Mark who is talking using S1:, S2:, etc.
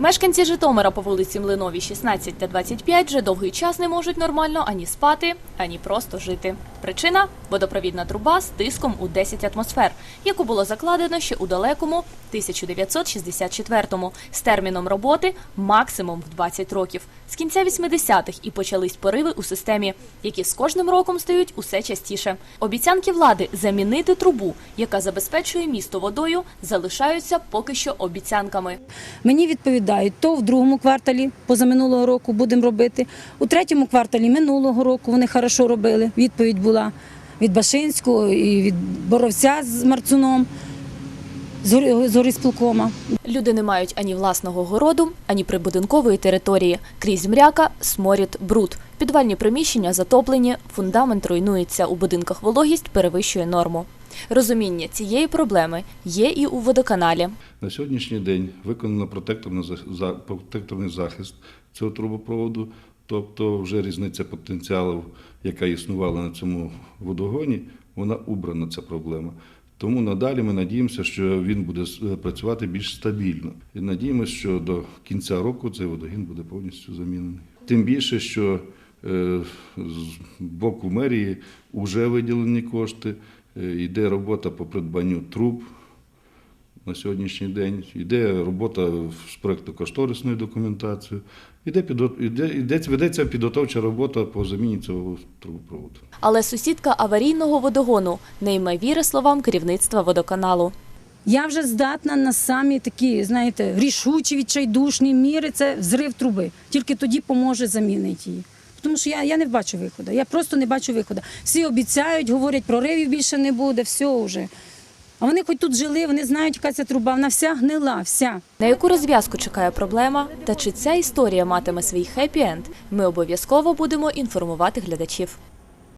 S1: Мешканці Житомира по вулиці Млинові 16 та 25 вже довгий час не можуть нормально ані спати, ані просто жити. Причина водопровідна труба з тиском у 10 атмосфер, яку було закладено ще у далекому 1964-му з терміном роботи максимум в 20 років. З кінця 80-х і почались пориви у системі, які з кожним роком стають усе частіше. Обіцянки влади замінити трубу, яка забезпечує місто водою, залишаються поки що обіцянками.
S2: Мені відповідають, то в другому кварталі позаминулого року будемо робити. У третьому кварталі минулого року вони хорошо робили. Відповідь була від Башинського і від Боровця з Марцуном, з горисполкома.
S1: Люди не мають ані власного городу, ані прибудинкової території. Крізь мряка, сморід, бруд. Підвальні приміщення затоплені, фундамент руйнується, у будинках вологість перевищує норму. Розуміння цієї проблеми є і у водоканалі.
S3: На сьогоднішній день виконано протекторний, за- за- протекторний захист цього трубопроводу, тобто вже різниця потенціалів, яка існувала на цьому водогоні, вона убрана ця проблема. Тому надалі ми надіємося, що він буде працювати більш стабільно. І надіємося, що до кінця року цей водогін буде повністю замінений. Тим більше, що е, з боку мерії вже виділені кошти, йде робота по придбанню труб, на сьогоднішній день. Йде робота з проєктно-кошторисною документацією, йде, підго- йде, йде, ведеться підготовча робота по заміні цього трубопроводу.
S1: Але сусідка аварійного водогону не віри словам керівництва водоканалу.
S2: Я вже здатна на самі такі, знаєте, рішучі, відчайдушні міри. Це взрив труби. Тільки тоді поможе замінити її. Тому що я, я не бачу виходу. Я просто не бачу виходу. Всі обіцяють, говорять, проривів більше не буде, все вже. А вони хоч тут жили, вони знають, яка ця труба, вона вся гнила, вся.
S1: На яку розв'язку чекає проблема, та чи ця історія матиме свій хеппі-енд, ми обов'язково будемо інформувати глядачів.